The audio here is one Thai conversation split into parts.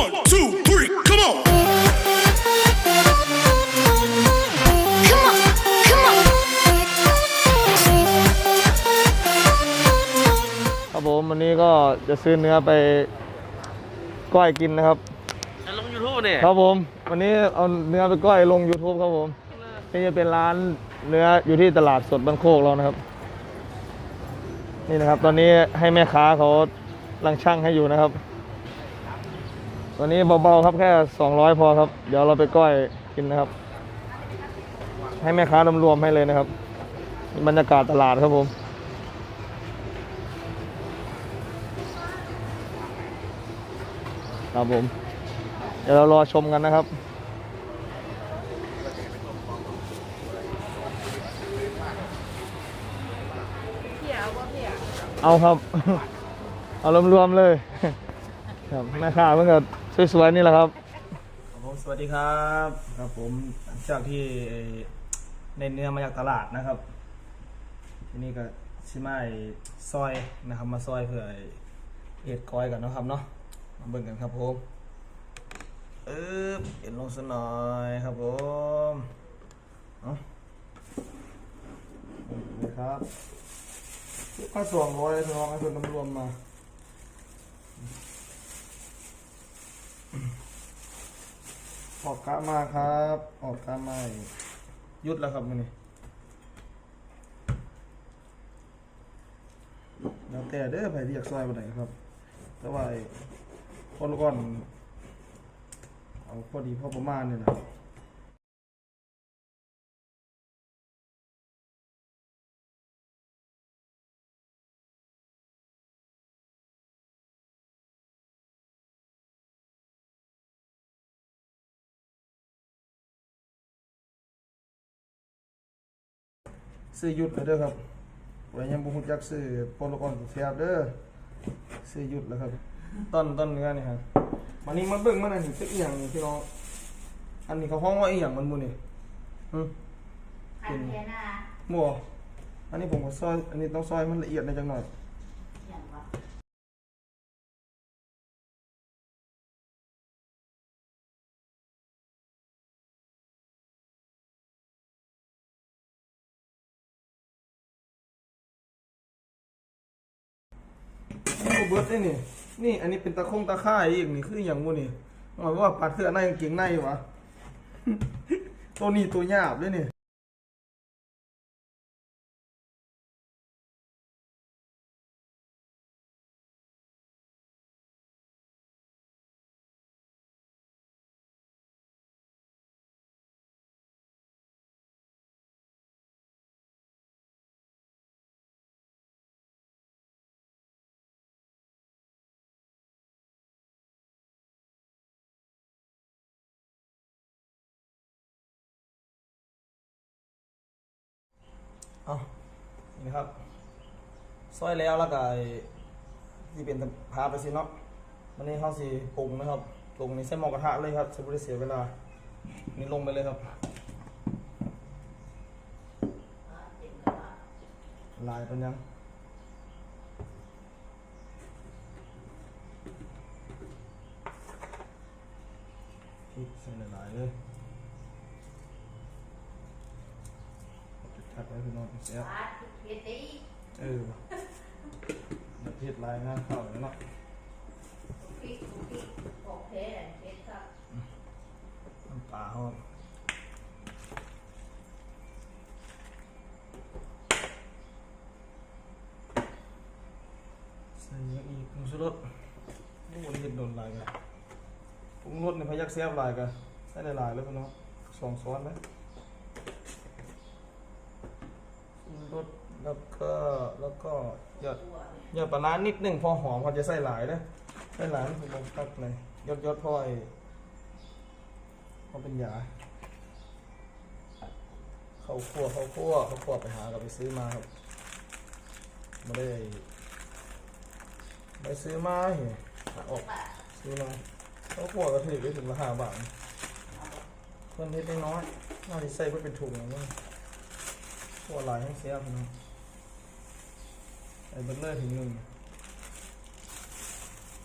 One, two, three, come on. Come on, come on. ครับผมวันนี้ก็จะซื้อเนื้อไปก้อยกินนะครับ จะลงยูทูบเนี่ยครับผม วันนี้เอาเนื้อไปก้อยลง YouTube ครับผมนี่จะเป็นร้านเนื้ออยู่ที่ตลาดสดบ้านโคกเรานะครับ นี่นะครับ ตอนนี้ให้แม่ค้าเขาลังช่างให้อยู่นะครับ ตอนนี้เบาๆครับแค่ 200 พอครับ เดี๋ยวเราไปก้อยกินนะครับ ให้แม่ค้ารวมๆให้เลยนะครับ บรรยากาศตลาดครับผมครับผม เดี๋ยวเรารอชมกันนะครับเอาครับ เอารวมๆเลยครับแม่ค้าเพิ่งก็ สวยๆนี่แหละครับผมสวัสดีครับครับผมหลังจากที่เอ่อในเนื้อมาจากตลาดนะครับ ทีนี้ก็ชิมาไอ้ซอยนะครับ มาซอยเพื่อเอ็ดก้อยกันนะครับเนาะมาเบิ่งกันครับผมเออเอ็ดลงสักหน่อยครับผมเอานี่ครับค่าสองร้อยน้องให้คนน้ำรวมมา ออกกะมาครับ ออกกะมาหยุดแล้วครับมันนี่แล้วแต่เด้อไผที่อยากซอยไปไหนครับ แต่ว่าคนก่อนเอาพอดีพอประมาณนี่แหละ ซื้อหยุดแล้วเด้อครับไว้ยังบ่ฮู้จักซื้อโปรโลกอนแซ่บเด้อซื้อหยุดแล้วครับ ต้นต้นเนื้อนี่ครับมันนี้มันเบิ่งมันอันนี้เป็นอีหยังนี่พี่น้องอันนี้เขาฮ้องว่าอีหยังมันหมู่นี่หึอันเทียนาหมู่อันนี้ผมก็ซอย อันนี้ต้องซอยมันละเอียดหน่อยจังหน่อย นี่บ่เบิดเด้นี่ นี่อันนี้เป็นตะคงตะข่ายอีกนี่คืออหย่างหมู่นี่หมายว่าปัดเสื้อในกางเกงในวะ ตัวนี้ตัวหยาบเลยนี่ เอานี่ครับซอยแล้วแล้วก็ที่เป็นพาไปสิเนาะวันนี้เขาสิปรุงนะครับปรุงนี่ใส่หม้อกระทะเลยครับใช้บริเสียเวลา นี่ลงไปเลยครับ ลายเป็นยังพริกใส่หลายๆเลยทัดไว้ พี่น้องเสียปาดเพียตีเออมันเผ็ดลายงานเข้าแล้วเนาะพริกพริกโอเคเผ็ดครับน้ำปลาเขาใส่ยังอีกผงชูรสโอ้ยเห็ดโดนลายกันผงรสในพยักเสียบลายกันใส่หลายๆเลยพี่น้องสองซ้อนไหมผง รสแล้วก็แล้วก็หยอดหยอดปลาร้านิดหนึ่งพอหอมพอจะใส่หลายนะใส่หลายมันผมบอกตักเลยยอดยอดๆพอไอ้เขาเป็นยาเขาคั่วเขาคั่วเขาคั่วไปหากับไปซื้อมาครับไม่ได้ไม่ซื้อมาเห็นหาออกซื้อมาเขาคั่วก็ถือไปถึงราคาบาทเพิ่นเล็กน้อยน่าจะใส่เพื่อเป็นถุงอย่างนี้คั่วหลายให้เสียพี่น้องใส่เบลเลอร์ถึงหนึ่ง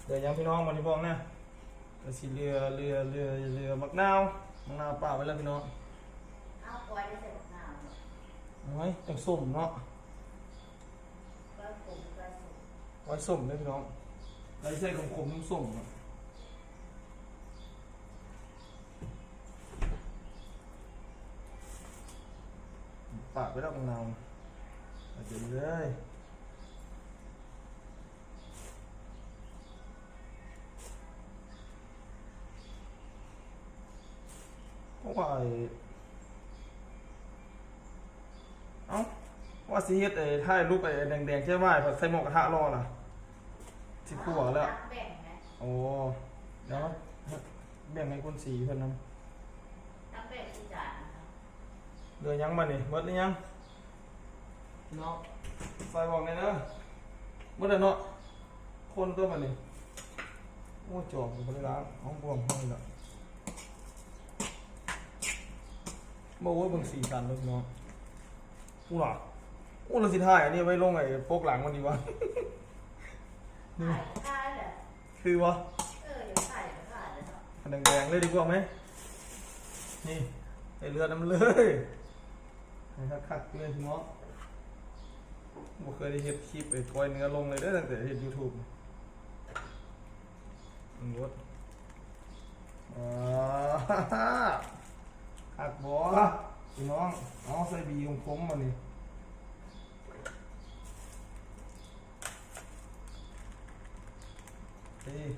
เดี๋ยวยังพี่น้องมาที่บ้องนะเอก็สิเรือเรือเรือเรือมักนาวมักนาวป่าไว้แล้วพี่น้องเอาปล่อยได้ใส่บักน้ำเอาไว้จังส้มเนาะก็ผมก็สุกไว้ส้มเลยพี่น้องไว้ใส่ขมๆน้ำส้มอะ ป่าไว้แล้วมักนาวเอาเดี๋ยวเลยเพราะว่าไอ้เอ้าว่าสิเฮ็ดไอ้ถ่ายรูปไอ้แดงๆใช่ไหมแบบใส่หมวกกระทะรอล่ะที่คู่บอกแล้ว แบ่งไหมโอ้เดี๋ยวแบ่งให้คนสีเพิ่นนำน้ำแบ่งที่จานนะคะ เดือยังมานี่หมดหรือยังเนาะใส่บอกเลยเด้อหมดแล้วเนาะคนตัวมานี่โอ้จอบอยู่บ่ได้ล้างห้องบวมห้องละบ่ว่าเบิ่งสีสันเลยเนาะอู้หล่ะอู้เราสิถ่ายอันนี้ไว้ลงไอ้โปกหลังมันดีวะขายขายเลยคือวะเออเดี๋ยวขายเดี๋ยวขายเลยเนาะ อันแดงๆเลยดีกว่าไหมนี่ไอเลือดน้ำเลย ให้คักเลยพี่น้องบ่เคยได้เฮ็ดคลิปไอ้ปล่อยเนื้อลงเลยเด้อตั้งแต่เฮ็ด YouTube อันวดอ่าคักบ่พี่น้องเอาใส่บีของผมมานี่เฮ้ย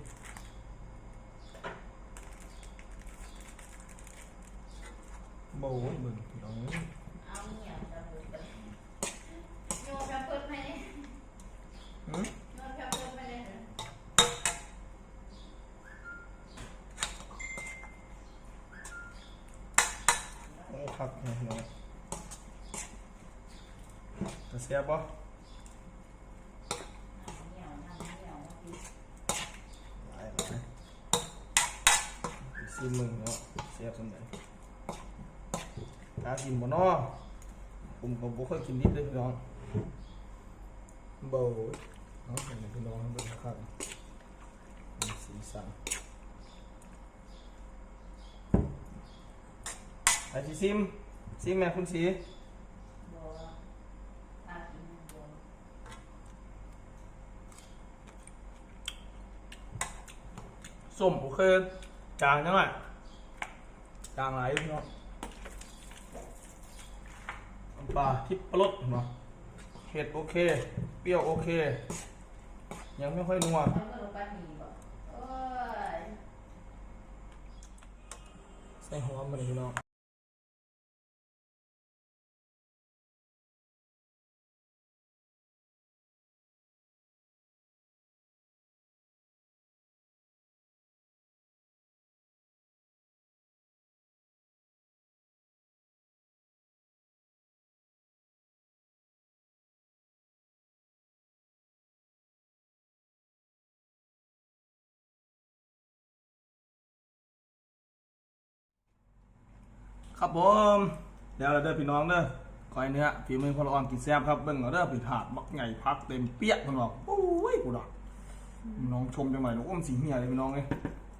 บโบึงพี่น้อง เอาเนี่ยจะบุกไปโยนแพมเพิร์ดไหมเนี่ย หืม โยนแพมเพิร์ดไหมเนี่ย โอ้คักเนี่ยพี่น้องจะเสียบปะ เหนียวน้ำเหนียวมากิน หลาย หลายซีมึงเนาะเสียบสมัยกากินบ่นาะผมก็บ่เคยกินดิบเลยพี่น้องเบาเนาะเป็นพี่น้องเบิ่งคักมีสีสันไอจีซิมซิมแม่คุณสี บัวตากินบัว ส้มโอเคจางจังอะจางหลายพี่น้องปลาทิพปรสเนาะเห็ดโอเค เปรี้ยวโอเค ยังไม่ค่อยนัวแล้วก็ลงไปหนีบ่โอ้ยใส่หอมมาเลยพี่น้อง ครับผมเดี๋ยวเราเด้อพี่น้องเด้อคอยเนื้อฝีมือพลออนกินแซ่บครับเบิ่งเอาเด้อผีถาดบักใหญ่พักเต็มเปี้ยพี่น้องโอ้ยกูดอกน้องชมจังหน่อยลูกอมสีเหี่ยเลยพี่น้องเอ้ย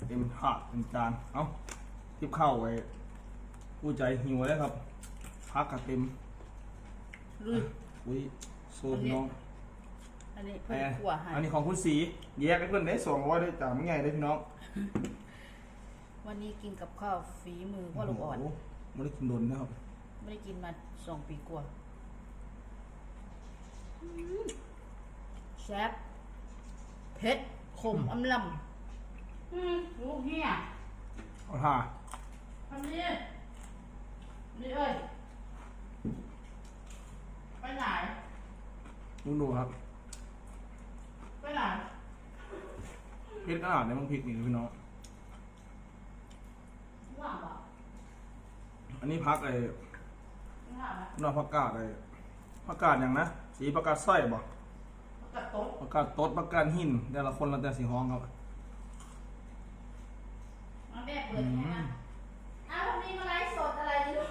เต็มถาดเต็มจานเอ้าทิบข้าวไว้ผู้ใจหิวเลยครับ พักกับเต็มลุยอุ้ยโซ่พี่น้องอันนี้แหเพิ่นมขั่วให้อันนี้ของคุณสีแยกให้เพื่อนได้สองร้อยได้จ่ามึงไงได้พี่น้อง วันนี้กินกับข้าวฝีมือพ่อลูกอ่อนโโห ไม่ได้กินโดนนะครับไม่ได้กินมาสองปีกว่าอืมแซ่บเผ็ดขมอำลำอืมลูกเนี่ยเอาท่าทำนี่นี่เอ้ยไปไหนลุงดูครับไปไหนพริกขนาดนี้มันพริกนี่พี่น้อง ว่างปะ อันนี้พักไอ้ไม่ว่างปะนอกผักกาดไอ้ผักกาดอย่างนะ สีผักกาดไส้บ่กระต๊ดผักกาดตดผักกาดหินแต่ละคนละแต่สีห้องครับมาแม่เปิดให้นะอ้าววันนี้มาไลฟ์สดอะไรอยู่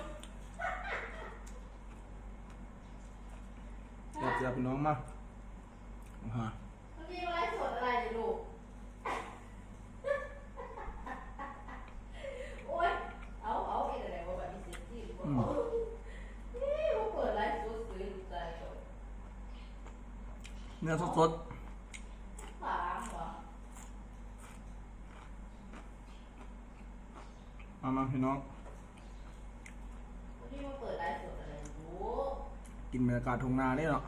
เดี๋ยวเดี๋ยวพี่น้องมาเอาฮะ วันนี้มาไลฟ์สดอะไรอยู่ลูก เนื้อสดฝาเหรอๆมามาพี่น้องวันนี้มาเปิดไลฟ์สดอะไรโอ้กินบรรยากาศทุ่งนานี่เนาะ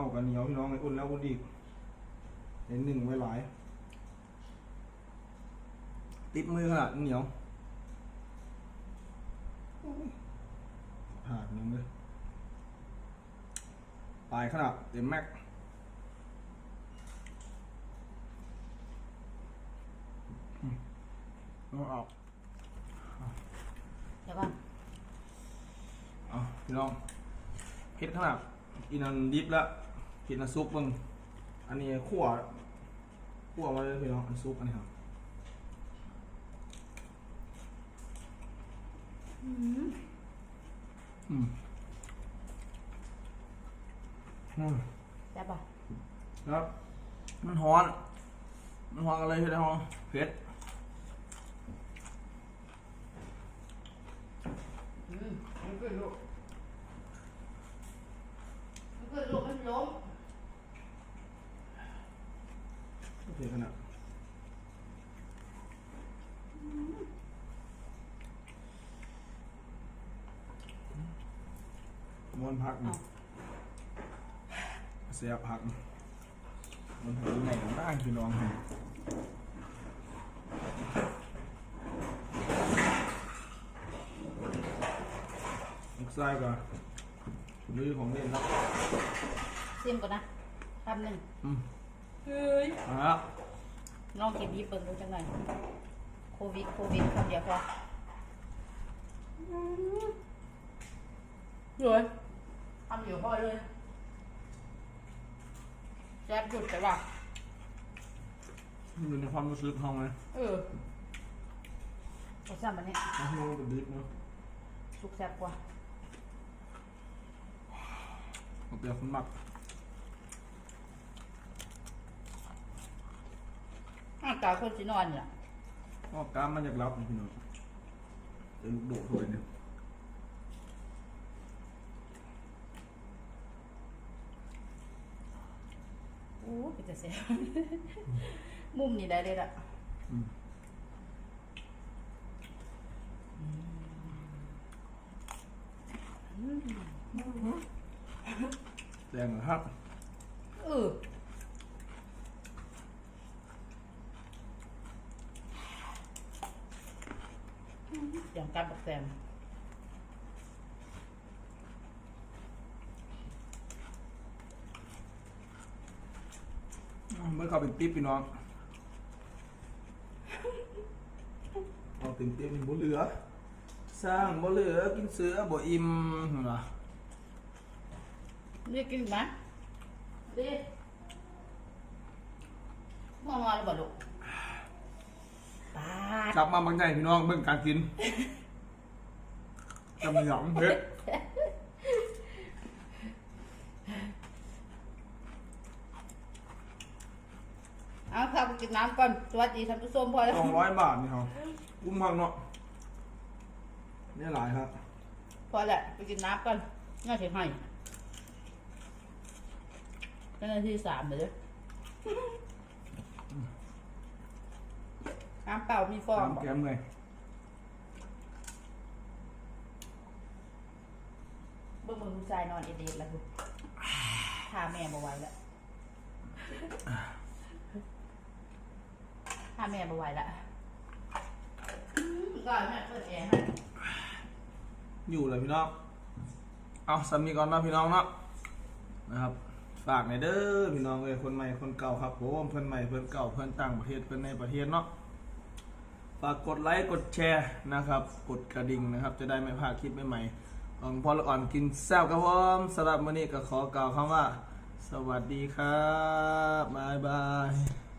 เข้ากันเหนียวพี่น้องไอ้อุ่นแล้วอุ่นอีกเห็นหนึ่งไว้หลาย ติดมือขนาดเหนียวโอ้ยผ่านนึงเลยปลายขนาดเต็มแม็กอืมเอาออกเดี๋ยวก่อนเอาพี่น้องเผ็ดขนาดอีนันดิบแล้ว กินน้ำซุปเบ้างอันนี้ขั่วขั่วมาเลยพี่น้องอันซุปอันนี้ครับอืมอืมแซ่บป่ะครับ มันฮ้อน มันฮ้อนกันเลยพี่น้องเผ็ดอืมมันเกิดลูกมันเกิดลูกมันล้ม เผ็ดขนาดม้วนพักนี่เสียพักมันถึงไหนได้พี่น้องลูกไส้ก่อนลือของเล่นแล้วซิมก่อนนะคำหนึ่ง อืมเฮ้ยเอาละน้องกินบีบเปิดดูจังหน่อยโควิดโควิดคำเดียวพออืมเลยทำเดียวพอเลยแซ่บหยุดไปว่ะอยู่ในความรู้สึกห้องเลยเออเอาซ้ำอันนี้ห้องมันเป็นดิบเนาะสุกแซ่บกว่าผมเปลี่ยนคนหมัก ห้าง กาคนสินอนเนี่ยก็กล้ามมันอยากรับนี่พี่น้องเดี๋ยวลูกโดดถ้วยเนี่ยโอ้เป็นจะแซ่บมุมนี้ได้เลยละอืมแดงเหรอครับ เอออย่าง การบักแซมเมื่อเขาเป็นติ๊บพี่น้องเอาเต็มเต็มๆบ่เหลือ สร้างบ่เหลือกินเสือบ่อิ่มเหรอนี่กินไหมดิมองมาแล้วบ่ลูกปาดกลับมาบางใจพี่น้องเบิ่งการกิน จำหยองเฮ้ยเอาข้าวไปกินน้ำก่อนสวัสดีท่านผู้ชมพอแล้วสองร้อยบาทนี่ครับกุ้มพักเนาะนี่หลายครับพอแหละไปกินน้ำก่อนน่าจะให้เป็นนาทีสามเลยน้ำเป ล่ามีฟองตามแก้มไงเบิ่งมือผู้ชายนอนเอเดดแล้วลูกพาแม่มาไว้แล้วพาแม่มาไว้แล้วอืมก่อนแม่เปิดแอร์ให้อยู่เลยพี่น้อง เอาสามีก่อนเนาะพี่น้องเนาะนะครับ ฝากในอยเด้อพี่น้องเอ้ยคนใหม่คนเก่าครับผมเพื่อนใหม่เพื่อนเก่าเพื่อนต่างประเทศเพื่อนในประเทศเนาะฝากกดไลค์กดแชร์นะครับ กดกระดิ่งนะครับ จะได้ไม่พลาดคลิปใหม่ๆ ของพอละอ่อนกินแซ่บครับผมสำหรับวันนี้ก็ขอกล่าวคำว่า สวัสดีครับ บ๊ายบาย